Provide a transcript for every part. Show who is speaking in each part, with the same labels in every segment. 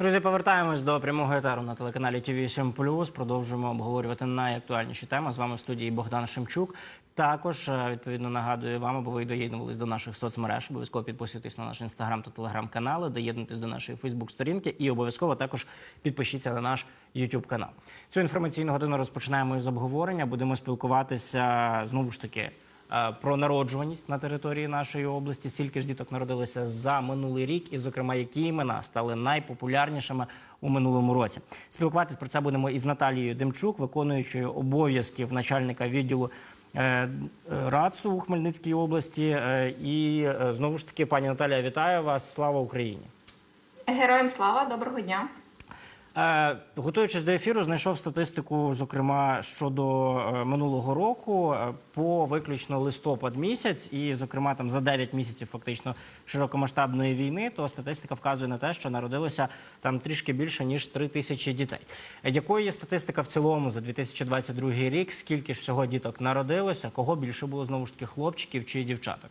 Speaker 1: Друзі, повертаємось до прямого етеру на телеканалі ТВ 7 Продовжуємо обговорювати найактуальніші теми. З вами в студії Богдан Шемчук. Також е, відповідно нагадую вам, аби ви доєднувались до наших соцмереж. Обов'язково підписуйтесь на наш інстаграм та телеграм-канали, доєднуйтесь до нашої Фейсбук-сторінки і обов'язково також підпишіться на наш YouTube канал. Цю інформаційну годину розпочинаємо із обговорення. Будемо спілкуватися знову ж таки. Е, Про народжуваність на території нашої області, скільки ж діток народилося за минулий рік, і, зокрема, які імена стали найпопулярнішими у минулому році. Спілкуватись про це будемо із Наталією Демчук, виконуючою обов'язків начальника відділу е, РАЦУ у Хмельницькій області. Е, І знову ж таки, пані Наталія, вітаю вас! Слава Україні!
Speaker 2: Героям слава, доброго дня.
Speaker 1: Е, Готуючись до ефіру, знайшов статистику, зокрема щодо е, минулого року е, по виключно листопад місяць, і зокрема там за 9 місяців фактично широкомасштабної війни, то статистика вказує на те, що народилося там трішки більше ніж 3 тисячі дітей. Якою є статистика в цілому за 2022 рік? Скільки ж всього діток народилося? Кого більше було знову ж таки хлопчиків чи дівчаток?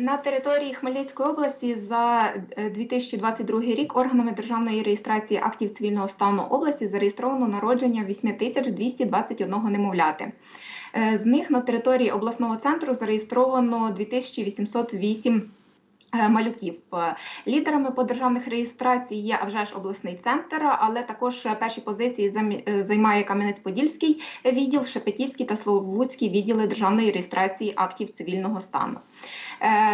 Speaker 2: На території Хмельницької області за е, 2022 рік органами державної реєстрації актів цивільного стану області зареєстровано народження 8221 немовляти. Е, З них на території обласного центру зареєстровано 2808 е, малюків. Е, Лідерами по державних реєстрацій є вже ж обласний центр, але також е, перші позиції е, займає Кам'янець-Подільський відділ, Шепетівський та Словутський відділи державної реєстрації актів цивільного стану.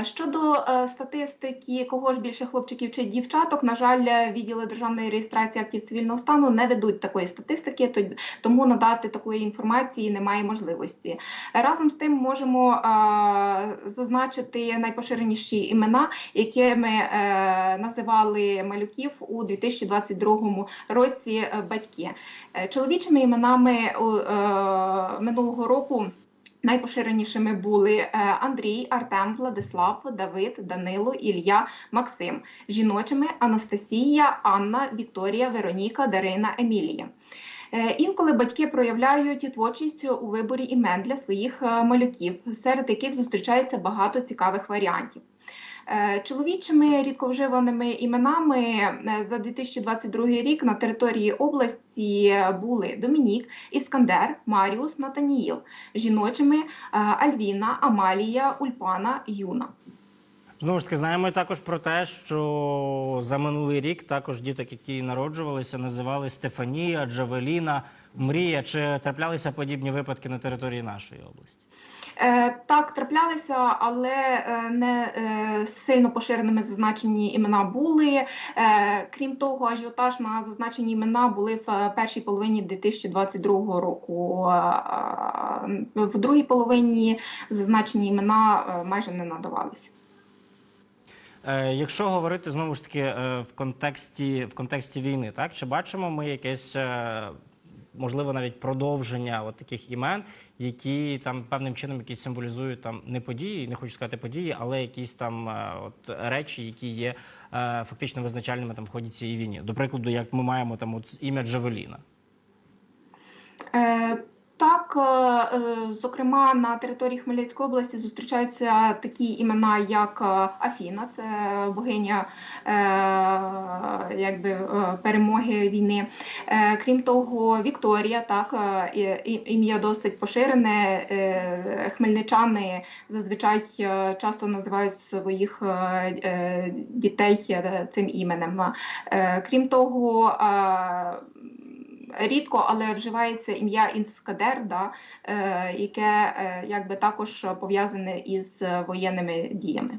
Speaker 2: Щодо статистики, кого ж більше хлопчиків чи дівчаток, на жаль, відділи державної реєстрації актів цивільного стану не ведуть такої статистики, то- тому надати такої інформації немає можливості. Разом з тим можемо зазначити найпоширеніші імена, якими е, називали малюків у 2022 році е, батьки. Е, Чоловічими іменами минулого року. Найпоширенішими були Андрій, Артем, Владислав, Давид, Данило, Ілля, Максим. Жіночими Анастасія, Анна, Вікторія, Вероніка, Дарина, Емілія. Інколи батьки проявляють творчість у виборі імен для своїх малюків, серед яких зустрічається багато цікавих варіантів. Е, Чоловічими рідковживаними іменами е, за 2022 рік на території області були Домінік, Іскандер, Маріус, Натаніїл. Жіночими е, Альвіна, Амалія, Ульпана, Юна.
Speaker 1: Знову ж таки, знаємо також про те, що за минулий рік також діток, які народжувалися, називали Стефанія, Джавеліна, Мрія. Чи траплялися подібні випадки на території нашої області?
Speaker 2: Е, Так, траплялися, але е, не е, сильно поширеними зазначені імена були. Крім того, ажіотаж на зазначені імена були в першій половині 2022 року. В другій половині зазначені імена майже не надавалися.
Speaker 1: Якщо говорити знову ж таки в контексті в контексті війни, так чи бачимо ми якесь можливо навіть продовження от таких імен, які там певним чином якісь символізують там не події, не хочу сказати події, але якісь там е, от речі, які є е, фактично визначальними там в ході цієї війни. До прикладу, як ми маємо там от ім'я Джавеліна.
Speaker 2: Так, е, е, зокрема, на території Хмельницької області зустрічаються такі імена, як е, Афіна, це богиня якби, перемоги війни. Крім того, Вікторія, так, ім'я досить поширене. Хмельничани зазвичай часто називають своїх дітей цим іменем. Крім того, рідко, але вживається ім'я Інскадер, да, е, яке е, якби також пов'язане із воєнними діями.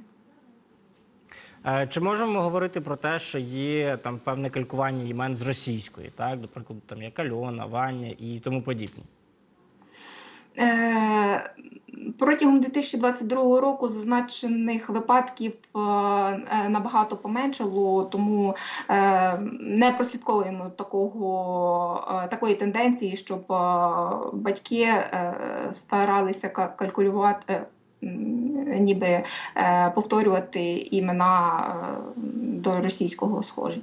Speaker 1: Е, Чи можемо говорити про те, що є там певне калькування імен з російської, так, до прикладу, там як Альона, Ваня і тому подібні?
Speaker 2: Е, Протягом 2022 року зазначених випадків е, е, набагато поменшало, тому не прослідковуємо такого, такої тенденції, щоб батьки старалися ка- калькулювати. Ніби повторювати імена до російського схожі.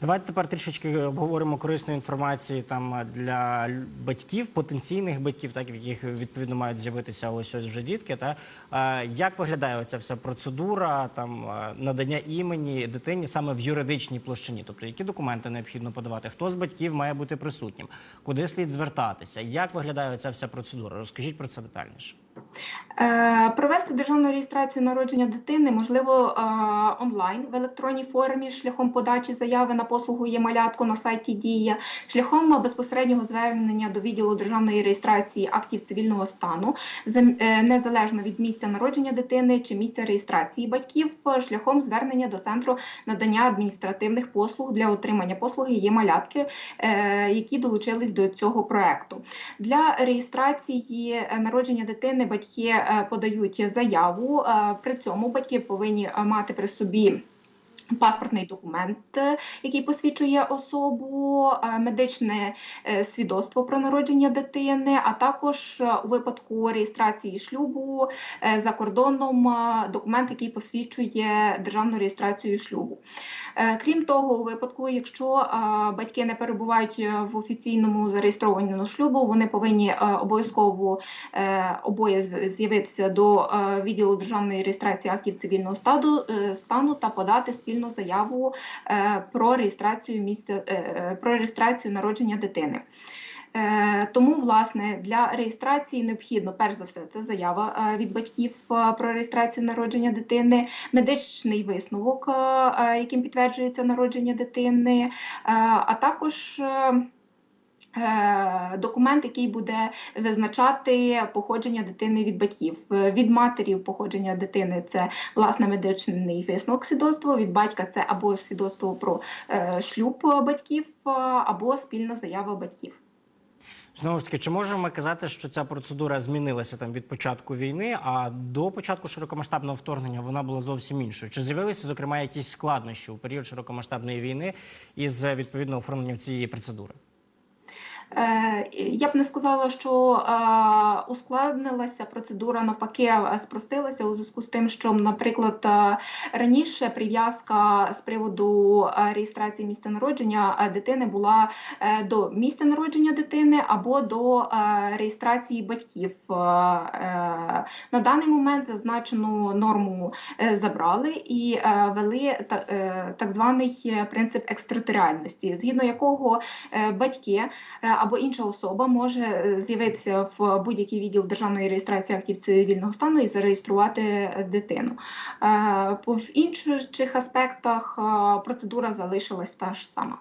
Speaker 1: Давайте тепер трішечки обговоримо корисної інформації там е, для батьків, потенційних батьків, так яких відповідно мають з'явитися ось ось вже дітки. Та Е, як виглядає ця вся процедура там е, надання імені дитині саме в юридичній площині? Тобто, які документи необхідно подавати? Хто з батьків має бути присутнім? Куди слід звертатися? Як виглядає ця вся процедура? Розкажіть про це детальніше.
Speaker 2: Е, Провести державну реєстрацію народження дитини можливо е, онлайн в електронній формі шляхом подачі заяви на послугу є малятко на сайті Дія, шляхом безпосереднього звернення до відділу державної реєстрації актів цивільного стану, е, незалежно від місця народження дитини чи місця реєстрації батьків, шляхом звернення до центру надання адміністративних послуг для отримання послуги є малятки, які долучились до цього проекту. Для реєстрації народження дитини батьки е, подають заяву. Е, При цьому батьки повинні е, мати при собі. Паспортний документ, який посвідчує особу, е, медичне е, свідоцтво про народження дитини, а також е, у випадку реєстрації шлюбу за кордоном документ, який посвідчує державну реєстрацію шлюбу. Крім того, у випадку, якщо батьки не перебувають в офіційному зареєстрованому шлюбу, вони повинні обов'язково обоє з'явитися до відділу державної реєстрації актів цивільного стану та подати спільну заяву е, про реєстрацію місця е, е, про реєстрацію народження дитини. Тому, власне, для реєстрації необхідно, перш за все, це заява від батьків про реєстрацію народження дитини, медичний висновок, яким підтверджується народження дитини, а також документ, який буде визначати походження дитини від батьків. Е, Від матері походження дитини це власне медичний висновок свідоцтво, від батька це або свідоцтво про е, шлюб батьків, е, або спільна заява батьків.
Speaker 1: Знову ж таки, чи можемо ми казати, що ця процедура змінилася там від початку війни, а до початку широкомасштабного вторгнення вона була зовсім іншою? Чи з'явилися зокрема якісь складнощі у період широкомасштабної війни із е, відповідно оформленням цієї процедури?
Speaker 2: Е, Я б не сказала, що е, ускладнилася процедура, навпаки, спростилася у зв'язку з тим, що, наприклад, е, раніше прив'язка з приводу реєстрації місця народження дитини була до місця народження дитини або до реєстрації батьків. На даний момент зазначену норму забрали і ввели так званий принцип екстериторіальності, згідно якого батьки або інша особа може е, з'явитися в будь-який відділ державної реєстрації актів цивільного стану і зареєструвати е, дитину. Е, В інших аспектах процедура залишилась та ж сама.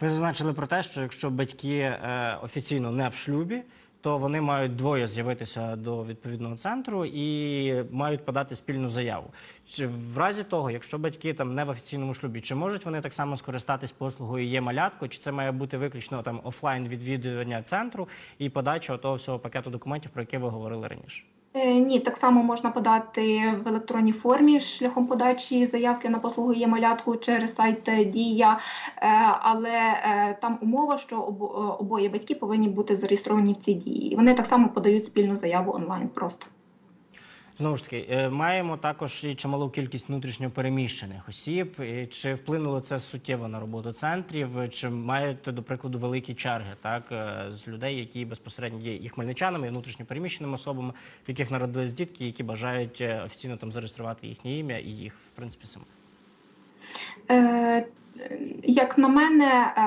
Speaker 1: Ви зазначили про те, що якщо батьки офіційно не в шлюбі, то вони мають двоє з'явитися до відповідного центру і мають подати спільну заяву. Чи в разі того, якщо батьки там не в офіційному шлюбі, чи можуть вони так само скористатись послугою є малятко, чи це має бути виключно там офлайн відвідування центру і подача того всього пакету документів, про які ви говорили раніше?
Speaker 2: Е, Ні, так само можна подати в електронній формі шляхом подачі заявки на послугу є малятку через сайт Дія, Е, але е, там умова, що обо- обоє батьки повинні бути зареєстровані в цій дії. Вони так само подають спільну заяву онлайн просто.
Speaker 1: Знову ж таки, е, маємо також і чималу кількість внутрішньо переміщених осіб. Чи вплинуло це суттєво на роботу центрів? Чи маєте, до прикладу, великі черги так е, з людей, які безпосередньо є і хмельничанами, і внутрішньо особами, в яких народились дітки, які бажають е, офіційно там зареєструвати їхнє ім'я і їх в принципі самих?
Speaker 2: Як на мене, е,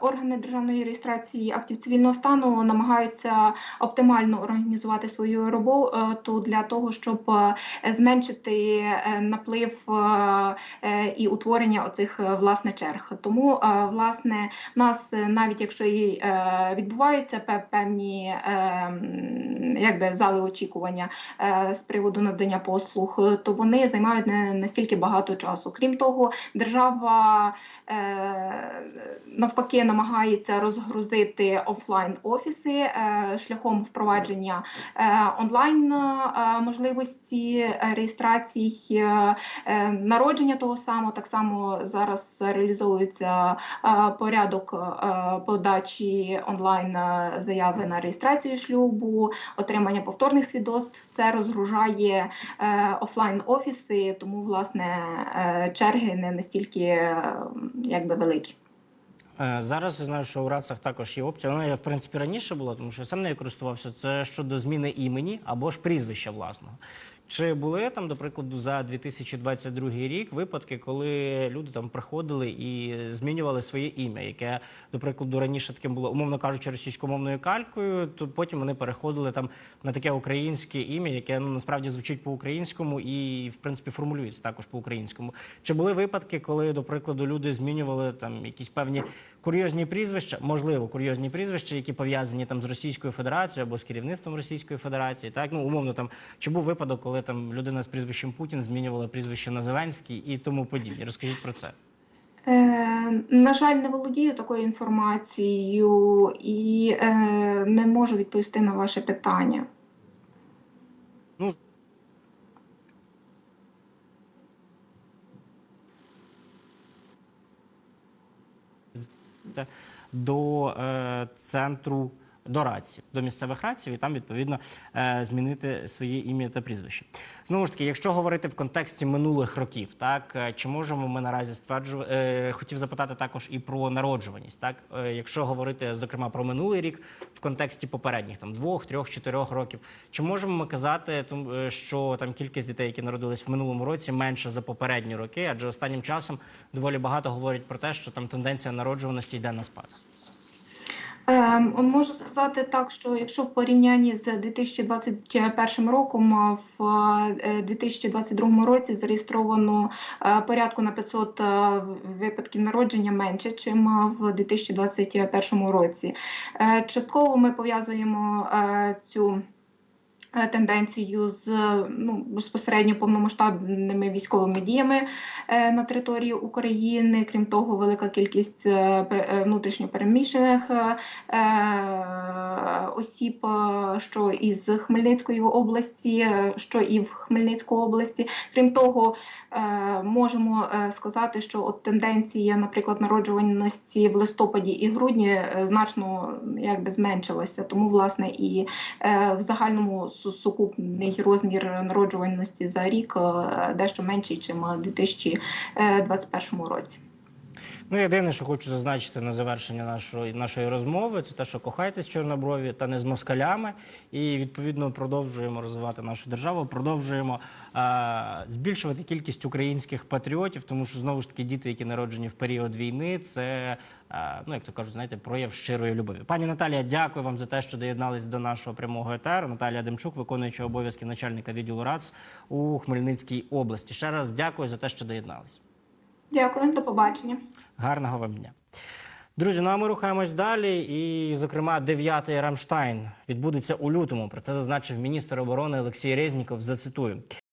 Speaker 2: органи державної реєстрації актів цивільного стану намагаються оптимально організувати свою роботу для того, щоб е, зменшити е, наплив і утворення оцих власне черг. Тому, власне, в нас навіть якщо і відбуваються певні якби зали очікування з приводу надання послуг, то вони займають не настільки багато часу. Крім того, держава е, навпаки намагається розгрузити офлайн офіси е, шляхом впровадження е, онлайн можливості реєстрацій е, народження того самого. Так само зараз реалізовується порядок подачі онлайн заяви на реєстрацію шлюбу, отримання повторних свідоцтв. Це розгружає офлайн офіси, тому власне черги не настільки якби великі.
Speaker 1: Е, Зараз я знаю, що у РАЦах також є опція. Вона в принципі раніше була, тому що я сам нею користувався. Це щодо зміни імені або ж прізвища власного. Чи були там, до прикладу, за 2022 рік випадки, коли люди там приходили і змінювали своє ім'я, яке, до прикладу, раніше таким було, умовно кажучи, російськомовною калькою, то потім вони переходили там на таке українське ім'я, яке ну насправді звучить по-українському і, в принципі, формулюється також по-українському. Чи були випадки, коли, до прикладу, люди змінювали там якісь певні курйозні прізвища, можливо, курйозні прізвища, які пов'язані там з Російською Федерацією або з керівництвом Російської Федерації. Так, ну умовно, там чи був випадок, коли там людина з прізвищем Путін змінювала прізвище на Зеленський і тому подібне. Розкажіть про це.
Speaker 2: Е, на жаль, не володію такою інформацією і е, не можу відповісти на ваше питання.
Speaker 1: Ну до е, центру до рації, до місцевих рацій, і там відповідно е, змінити своє ім'я та прізвище. Знову ж таки, якщо говорити в контексті минулих років, так е, чи можемо ми наразі стверджувати? Е, хотів запитати також і про народжуваність. Так, якщо говорити зокрема про минулий рік в контексті попередніх там двох, трьох, чотирьох років, чи можемо ми казати, що там кількість дітей, які народились в минулому році, менша за попередні роки? Адже останнім часом доволі багато говорять про те, що там тенденція народжуваності йде на спад.
Speaker 2: Е, Можу сказати так, що якщо в порівнянні з 2021 роком, в е, 2022 році зареєстровано е, порядку на 500 е, випадків народження менше, ніж в 2021 році. Е, Частково ми пов'язуємо е, цю е, тенденцію з ну, безпосередньо повномасштабними військовими діями е, на території України. Крім того, велика кількість е, пе- е, внутрішньопереміщених е, е, осіб, е, що із Хмельницької області, е, що і в Хмельницькій області. Крім того, е, можемо е, сказати, що от тенденція, наприклад, народжуваності в листопаді і грудні е, значно якби зменшилася. Тому, власне, і е, в загальному сукупний розмір народжуваності за рік е, дещо менший, ніж у 2021 році.
Speaker 1: Ну, єдине, що хочу зазначити на завершення нашої нашої розмови, це те, що кохайтесь чорноброві та не з москалями, і відповідно продовжуємо розвивати нашу державу, продовжуємо е, збільшувати кількість українських патріотів, тому що знову ж таки діти, які народжені в період війни, це е, ну як то кажуть, знаєте, прояв щирої любові. Пані Наталія, дякую вам за те, що доєднались до нашого прямого етеру. Наталія Демчук, виконуюча обов'язки начальника відділу РАЦ у Хмельницькій області. Ще раз дякую за те, що доєднались.
Speaker 2: Дякую, до побачення.
Speaker 1: Гарного вам дня. Друзі, ну а ми рухаємось далі. І, зокрема, дев'ятий Рамштайн відбудеться у лютому. Про це зазначив міністр оборони Олексій Резніков. Зацитую.